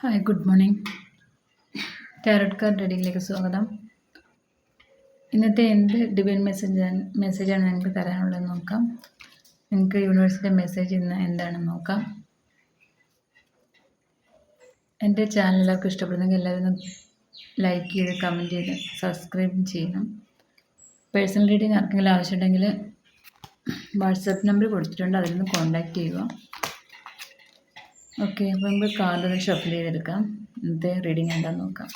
Hi good morning tarot card റീഡിങ്ങിലേക്ക് സ്വാഗതം. ഇന്നത്തെ എന്ത് ഡിവൈൻ മെസ്സേജ് മെസ്സേജാണ് നിങ്ങൾക്ക് തരാനുള്ളത് നോക്കാം. നിങ്ങൾക്ക് യൂണിവേഴ്സിന്റെ മെസ്സേജ് ഇന്ന് എന്താണെന്ന് നോക്കാം. എന്റെ ചാനൽ എല്ലാവർക്കും ഇഷ്ടപ്പെടുന്നെങ്കിൽ എല്ലാവരും ലൈക്ക് ചെയ്ത് കമന്റ് ചെയ്ത് സബ്സ്ക്രൈബ് ചെയ്യണം. പേഴ്സണൽ റീഡിങ് ആർക്കെങ്കിലും ആവശ്യമുണ്ടെങ്കിൽ വാട്സപ്പ് നമ്പർ കൊടുത്തിട്ടുണ്ട് അതിൽ നിന്ന് കോൺടാക്റ്റ് ചെയ്യുക. ഓക്കെ അപ്പോൾ നമുക്ക് കാർഡ് ഒന്ന് ഷഫിൾ ചെയ്തെടുക്കാം. ഇന്നത്തെ റീഡിങ് എന്താണെന്ന് നോക്കാം.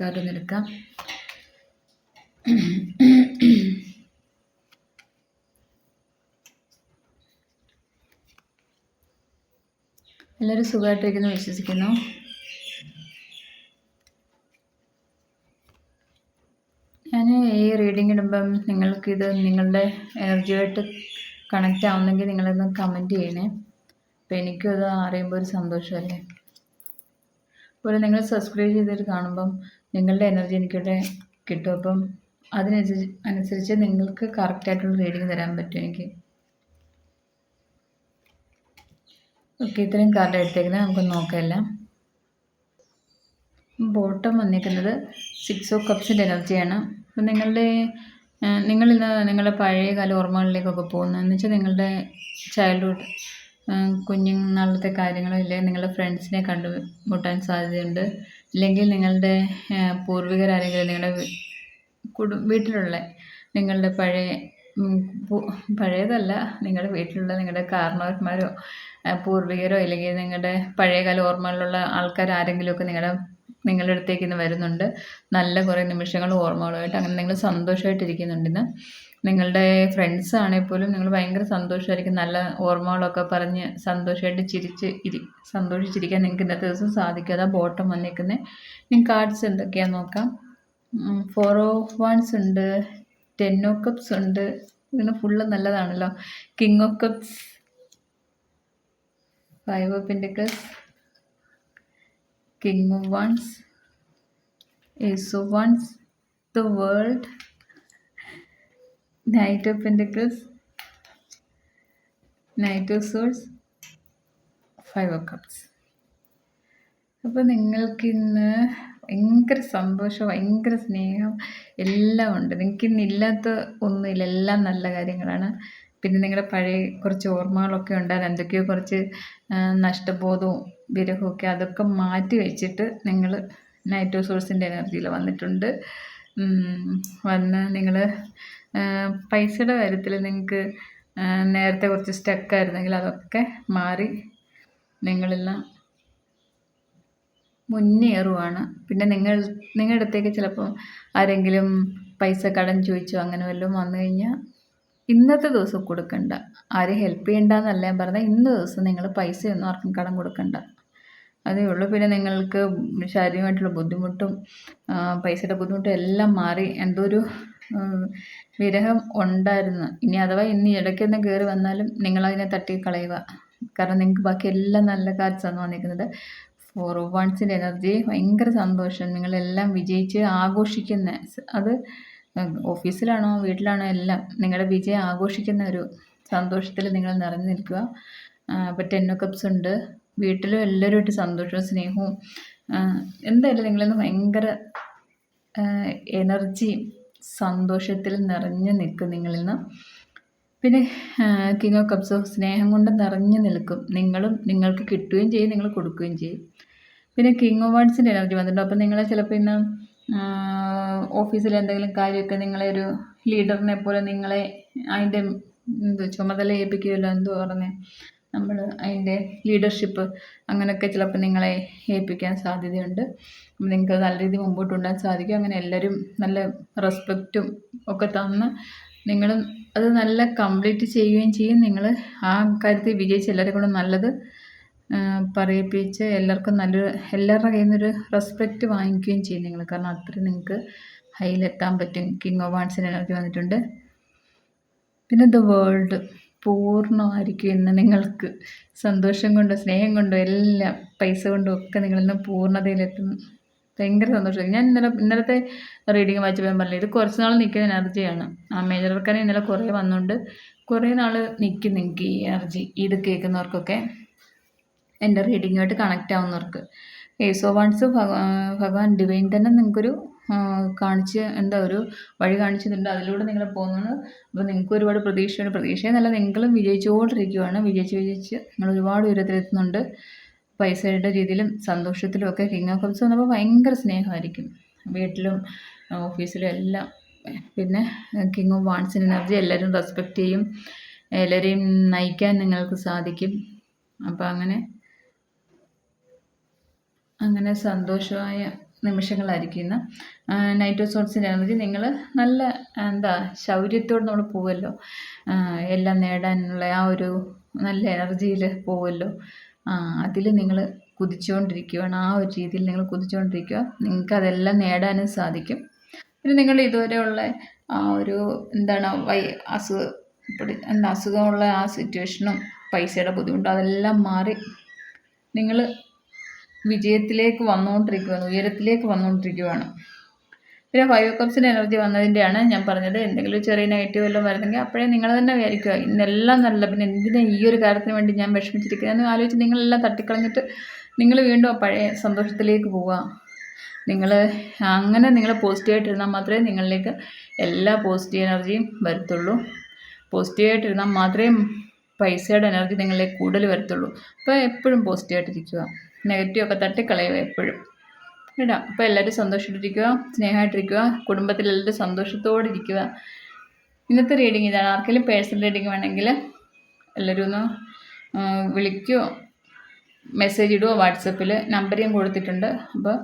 കാർഡ് ഒന്ന് എടുക്കാം. എല്ലാവരും സുഖമായിട്ടിരിക്കുന്നു വിശ്വസിക്കുന്നു. ഞാൻ ഈ റീഡിംഗ് ഇടുമ്പം നിങ്ങൾക്കിത് നിങ്ങളുടെ എനർജിയായിട്ട് കണക്റ്റ് ആവുന്നെങ്കിൽ നിങ്ങളൊന്ന് കമന്റ് ചെയ്യണേ. അപ്പോൾ എനിക്കും അത് അറിയുമ്പോൾ ഒരു സന്തോഷമല്ലേ? അതുപോലെ നിങ്ങൾ സബ്സ്ക്രൈബ് ചെയ്തിട്ട് കാണുമ്പം നിങ്ങളുടെ എനർജി എനിക്കിവിടെ കിട്ടും. അപ്പം അതിനനുസരിച്ച് അനുസരിച്ച് നിങ്ങൾക്ക് കറക്റ്റായിട്ടുള്ള റീഡിങ് തരാൻ പറ്റും എനിക്ക്. ഓക്കെ ഇത്രയും കാർഡ് എടുത്തേക്കുന്നത് നമുക്ക് നോക്കാം ബോട്ടം വന്നിരിക്കുന്നത് സിക്സ് ഓഫ് കപ്സിന്റെ എനർജിയാണ് അപ്പം നിങ്ങളുടെ നിങ്ങളിന്ന് നിങ്ങളുടെ പഴയകാല ഓർമ്മകളിലേക്കൊക്കെ പോകുന്നതെന്ന് വെച്ചാൽ നിങ്ങളുടെ ചൈൽഡ്ഹുഡ് കുഞ്ഞുനാളത്തെ കാര്യങ്ങളോ ഇല്ലെങ്കിൽ നിങ്ങളുടെ ഫ്രണ്ട്സിനെ കണ്ടുമുട്ടാൻ സാധ്യതയുണ്ട്. ഇല്ലെങ്കിൽ നിങ്ങളുടെ പൂർവികരാരെങ്കിലും നിങ്ങളുടെ കുടു വീട്ടിലുള്ള നിങ്ങളുടെ പഴയ പഴയതല്ല നിങ്ങളുടെ വീട്ടിലുള്ള നിങ്ങളുടെ കാരണവന്മാരോ പൂർവികരോ അല്ലെങ്കിൽ നിങ്ങളുടെ പഴയകാല ഓർമ്മകളിലുള്ള ആൾക്കാർ ആരെങ്കിലുമൊക്കെ നിങ്ങളുടെ നിങ്ങളുടെ അടുത്തേക്ക് ഇന്ന് വരുന്നുണ്ട്. നല്ല കുറേ നിമിഷങ്ങൾ ഓർമ്മകളുമായിട്ട് അങ്ങനെ നിങ്ങൾ സന്തോഷമായിട്ടിരിക്കുന്നുണ്ട് ഇന്ന്. നിങ്ങളുടെ ഫ്രണ്ട്സ് ആണെങ്കിൽ പോലും നിങ്ങൾ ഭയങ്കര സന്തോഷമായിരിക്കും. നല്ല ഓർമ്മകളൊക്കെ പറഞ്ഞ് സന്തോഷമായിട്ട് ചിരിച്ച് ഇരി സന്തോഷിച്ചിരിക്കാൻ നിങ്ങൾക്ക് ഇന്നത്തെ ദിവസം സാധിക്കും. അതാ ബോട്ടം വന്നിരിക്കുന്നത് ഞാൻ കാർഡ്സ് എന്തൊക്കെയാണെന്ന് നോക്കാം. ഫോർ ഓഫ് വൺസ് ഉണ്ട് ടെൻ ഓഫ് കപ്സ് ഉണ്ട്. ഇതിന് ഫുള്ള് നല്ലതാണല്ലോ. King of cups five of pentacles king of wands. Ace of wands. The world. Knight of pentacles. Knight of swords. Five of cups അപ്പോൾ നിങ്ങൾക്കിന്ന് ഭയങ്കര സന്തോഷം ഭയങ്കര സ്നേഹം എല്ലാം ഉണ്ട്. നിങ്ങൾക്ക് ഇന്നില്ലാത്ത ഒന്നുമില്ല. എല്ലാം നല്ല കാര്യങ്ങളാണ്. പിന്നെ നിങ്ങളുടെ പഴയ കുറച്ച് ഓർമ്മകളൊക്കെ ഉണ്ടായിരുന്നു. എന്തൊക്കെയോ കുറച്ച് നഷ്ടബോധവും വിരഹമൊക്കെ അതൊക്കെ മാറ്റി വെച്ചിട്ട് നിങ്ങൾ നൈറ്റ് സോഴ്സിന്റെ എനർജിയിൽ വന്നിട്ടുണ്ട്. വന്ന് നിങ്ങൾ പൈസയുടെ കാര്യത്തിൽ നിങ്ങൾക്ക് നേരത്തെ കുറച്ച് സ്റ്റക്കായിരുന്നെങ്കിൽ അതൊക്കെ മാറി നിങ്ങളെല്ലാം മുന്നേറുവാണ്. പിന്നെ നിങ്ങൾ നിങ്ങളുടെ അടുത്തേക്ക് ചിലപ്പോൾ ആരെങ്കിലും പൈസ കടം ചോദിച്ചോ അങ്ങനെ വല്ലതും വന്നു കഴിഞ്ഞാൽ ഇന്നത്തെ ദിവസം കൊടുക്കണ്ട. ആരും ഹെൽപ്പ് ചെയ്യണ്ടെന്നല്ല ഞാൻ പറഞ്ഞത് ഇന്ന ദിവസം നിങ്ങൾ പൈസയൊന്നും ആർക്കും കടം കൊടുക്കണ്ട. അതേ ഉള്ളൂ. പിന്നെ നിങ്ങൾക്ക് ശാരീരികമായിട്ടുള്ള ബുദ്ധിമുട്ടും പൈസയുടെ ബുദ്ധിമുട്ടും എല്ലാം മാറി. എന്തോ ഒരു വിരഹം ഉണ്ടായിരുന്നു. ഇനി അഥവാ ഇനി ഇടയ്ക്കൊന്ന് കയറി വന്നാലും നിങ്ങളതിനെ തട്ടി കളയുക കാരണം നിങ്ങൾക്ക് ബാക്കി എല്ലാം നല്ല കാര്യമാണ് വന്നിരിക്കുന്നത്. ഫോർ വൺസിന്റെ എനർജി ഭയങ്കര സന്തോഷം. നിങ്ങളെല്ലാം വിജയിച്ച് ആഘോഷിക്കുന്ന. അത് ഓഫീസിലാണോ വീട്ടിലാണോ എല്ലാം നിങ്ങളുടെ വിജയം ആഘോഷിക്കുന്ന ഒരു സന്തോഷത്തിൽ നിങ്ങൾ നിറഞ്ഞു നിൽക്കുക. അപ്പോൾ ടെൻ കപ്സ് ഉണ്ട്. വീട്ടിലും എല്ലാവരുമായിട്ട് സന്തോഷവും സ്നേഹവും എന്തായാലും നിങ്ങളിന്ന് ഭയങ്കര എനർജി സന്തോഷത്തിൽ നിറഞ്ഞു നിൽക്കും നിങ്ങളിൽ നിന്ന്. പിന്നെ കിങ് ഓഫ് കപ്സ് ഓഫ് സ്നേഹം കൊണ്ട് നിറഞ്ഞു നിൽക്കും നിങ്ങളും നിങ്ങൾക്ക് കിട്ടുകയും ചെയ്യും നിങ്ങൾ കൊടുക്കുകയും ചെയ്യും. പിന്നെ കിങ് ഓഫ് വാർഡ്സിന്റെ എനർജി വന്നിട്ടുണ്ട്. അപ്പം നിങ്ങളെ ചിലപ്പോൾ ഇന്ന് ഓഫീസിൽ എന്തെങ്കിലും കാര്യമൊക്കെ നിങ്ങളെ ഒരു ലീഡറിനെ പോലെ നിങ്ങളെ അതിന്റെ എന്ത് ചുമതല ഏൽപ്പിക്കുമല്ലോ എന്തോ പറഞ്ഞേ? നമ്മൾ അതിന്റെ ലീഡർഷിപ്പ് അങ്ങനെയൊക്കെ ചിലപ്പോൾ നിങ്ങളെ ഏൽപ്പിക്കാൻ സാധ്യതയുണ്ട്. നിങ്ങൾക്ക് നല്ല രീതിയിൽ മുമ്പോട്ട് കൊണ്ടുപോകാൻ സാധിക്കും. അങ്ങനെ എല്ലാവരും നല്ല റെസ്പെക്റ്റും ഒക്കെ തന്ന് നിങ്ങൾ അത് നല്ല കംപ്ലീറ്റ് ചെയ്യുകയും ചെയ്യും. നിങ്ങൾ ആ കാര്യത്തിൽ വിജയിച്ച് എല്ലാവരും കൂടെ നല്ലത് പറയിപ്പിച്ച് എല്ലാവർക്കും നല്ലൊരു എല്ലാവരുടെ കയ്യിൽ നിന്നൊരു റെസ്പെക്റ്റ് വാങ്ങിക്കുകയും ചെയ്യും നിങ്ങൾ. കാരണം അത്രയും നിങ്ങൾക്ക് ഹൈയിലെത്താൻ പറ്റും. കിങ് ഓഫ് ആർട്സിന് എനർജി വന്നിട്ടുണ്ട്. പിന്നെ ദ വേൾഡ് പൂർണമായിരിക്കും ഇന്ന് നിങ്ങൾക്ക് സന്തോഷം കൊണ്ടോ സ്നേഹം കൊണ്ടോ എല്ലാം പൈസ കൊണ്ടോ ഒക്കെ നിങ്ങളിന്ന് പൂർണതയിലെത്തും ഭയങ്കര സന്തോഷം. ഞാൻ ഇന്നലെ ഇന്നലത്തെ റീഡിങ് വായിച്ചപ്പോൾ ഞാൻ പറഞ്ഞില്ല ഇത് കുറച്ച് നാൾ നിൽക്കുന്ന എനർജിയാണ് ആ മേജർ വർക്കാനെ ഇന്നലെ കുറേ വന്നുകൊണ്ട് കുറേ നാൾ നിൽക്കും നിങ്ങൾക്ക് ഈ എനർജി ഇത് കേൾക്കുന്നവർക്കൊക്കെ. എന്റെ റീഡിങ്ങുമായിട്ട് കണക്റ്റ് ആവുന്നവർക്ക്. ഏസോ വൺസ് ഭഗവാൻ ഡിവൈൻ തന്നെ നിങ്ങൾക്കൊരു കാണിച്ച് എന്താ ഒരു വഴി കാണിച്ചിട്ടുണ്ട് അതിലൂടെ നിങ്ങൾ പോകുന്നത് അപ്പോൾ നിങ്ങൾക്ക് ഒരുപാട് പ്രതീക്ഷയുണ്ട്. പ്രതീക്ഷയെന്നല്ല നിങ്ങളും വിജയിച്ചുകൊണ്ടിരിക്കുകയാണ് വിജയിച്ച് വിജയിച്ച് നിങ്ങൾ ഒരുപാട് ഉയരത്തിലെത്തുന്നുണ്ട്. പൈസയുടെ രീതിയിലും സന്തോഷത്തിലും ഒക്കെ കിങ് ഓഫ് കപ്സ് വന്നപ്പോൾ ഭയങ്കര സ്നേഹമായിരിക്കും. വീട്ടിലും ഓഫീസിലും എല്ലാം. പിന്നെ കിങ് ഓഫ് വാൺസിന്റെ എനർജി എല്ലാവരും റെസ്പെക്റ്റ് ചെയ്യും. എല്ലാവരെയും നയിക്കാൻ നിങ്ങൾക്ക് സാധിക്കും. അപ്പോൾ അങ്ങനെ അങ്ങനെ സന്തോഷമായ നിമിഷങ്ങളായിരിക്കും ഇന്ന് നൈറ്റ് സോട്ട്സിന്റെ എനർജി നിങ്ങൾ നല്ല എന്താ ശൗര്യത്തോടെ നമ്മൾ പോവുമല്ലോ എല്ലാം നേടാനുള്ള ആ ഒരു നല്ല എനർജിയിൽ പോവുമല്ലോ അതിൽ നിങ്ങൾ കുതിച്ചുകൊണ്ടിരിക്കുകയാണ് ആ ഒരു രീതിയിൽ നിങ്ങൾ കുതിച്ചുകൊണ്ടിരിക്കുക നിങ്ങൾക്ക് അതെല്ലാം നേടാനും സാധിക്കും. പിന്നെ നിങ്ങൾ ഇതുവരെയുള്ള ആ ഒരു എന്താണ് വൈ അസുഖ എന്താ അസുഖമുള്ള ആ സിറ്റുവേഷനും പൈസയുടെ ബുദ്ധിമുട്ടും അതെല്ലാം മാറി നിങ്ങൾ വിജയത്തിലേക്ക് വന്നുകൊണ്ടിരിക്കുകയാണ് ഉയരത്തിലേക്ക് വന്നുകൊണ്ടിരിക്കുകയാണ് പിന്നെ ഫൈവ് കപ്സിന്റെ എനർജി വന്നതിന്റെയാണ് ഞാൻ പറഞ്ഞത്. എന്തെങ്കിലും ചെറിയ നെഗറ്റീവ് എല്ലാം വരുന്നെങ്കിൽ അപ്പോഴേ നിങ്ങൾ തന്നെ വിചാരിക്കുക ഇന്നെല്ലാം നല്ല പിന്നെ എന്തിനാ ഈ ഒരു കാര്യത്തിന് വേണ്ടി ഞാൻ വിഷമിച്ചിരിക്കുന്നതെന്ന് ആലോചിച്ച് നിങ്ങളെല്ലാം തട്ടിക്കളഞ്ഞിട്ട് നിങ്ങൾ വീണ്ടും പഴയ സന്തോഷത്തിലേക്ക് പോവുക. നിങ്ങൾ അങ്ങനെ നിങ്ങൾ പോസിറ്റീവായിട്ടിരുന്നാൽ മാത്രമേ നിങ്ങളിലേക്ക് എല്ലാ പോസിറ്റീവ് എനർജിയും വരത്തുള്ളൂ. പോസിറ്റീവായിട്ടിരുന്നാൽ മാത്രമേ പൈസയുടെ എനർജി നിങ്ങളിലേക്ക് കൂടുതൽ വരത്തുള്ളൂ. അപ്പോൾ എപ്പോഴും പോസിറ്റീവായിട്ടിരിക്കുക നെഗറ്റീവ് ഒക്കെ തട്ടിക്കളയുക എപ്പോഴും. ഇടാം അപ്പോൾ എല്ലാവരും സന്തോഷമായിട്ടിരിക്കുക സ്നേഹമായിട്ടിരിക്കുക കുടുംബത്തിൽ എല്ലാവരും സന്തോഷത്തോടെ ഇരിക്കുക ഇന്നത്തെ റീഡിങ് ഇതാണ്. ആർക്കെങ്കിലും പേഴ്സണൽ റീഡിങ് വേണമെങ്കിൽ എല്ലാവരും ഒന്ന് വിളിക്കുകയോ മെസ്സേജ് ഇടുകയോ വാട്സപ്പിൽ നമ്പർ ഞാൻ കൊടുത്തിട്ടുണ്ട്. അപ്പോൾ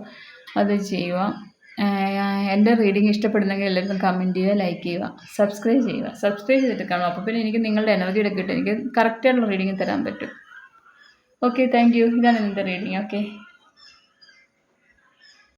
അത് ചെയ്യുക എന്റെ റീഡിങ് ഇഷ്ടപ്പെടുന്നെങ്കിൽ എല്ലാവരും കമന്റ് ചെയ്യുക ലൈക്ക് ചെയ്യുക സബ്സ്ക്രൈബ് ചെയ്യുക. സബ്സ്ക്രൈബ് ചെയ്തിട്ട് കാണും അപ്പോൾ പിന്നെ എനിക്ക് നിങ്ങളുടെ എനർജിയുടെ കിട്ടും. എനിക്ക് കറക്റ്റായിട്ടുള്ള റീഡിങ് തരാൻ പറ്റും. ഓക്കെ താങ്ക് യു ഇതാണ് ഇന്നത്തെ റീഡിങ് ഓക്കെ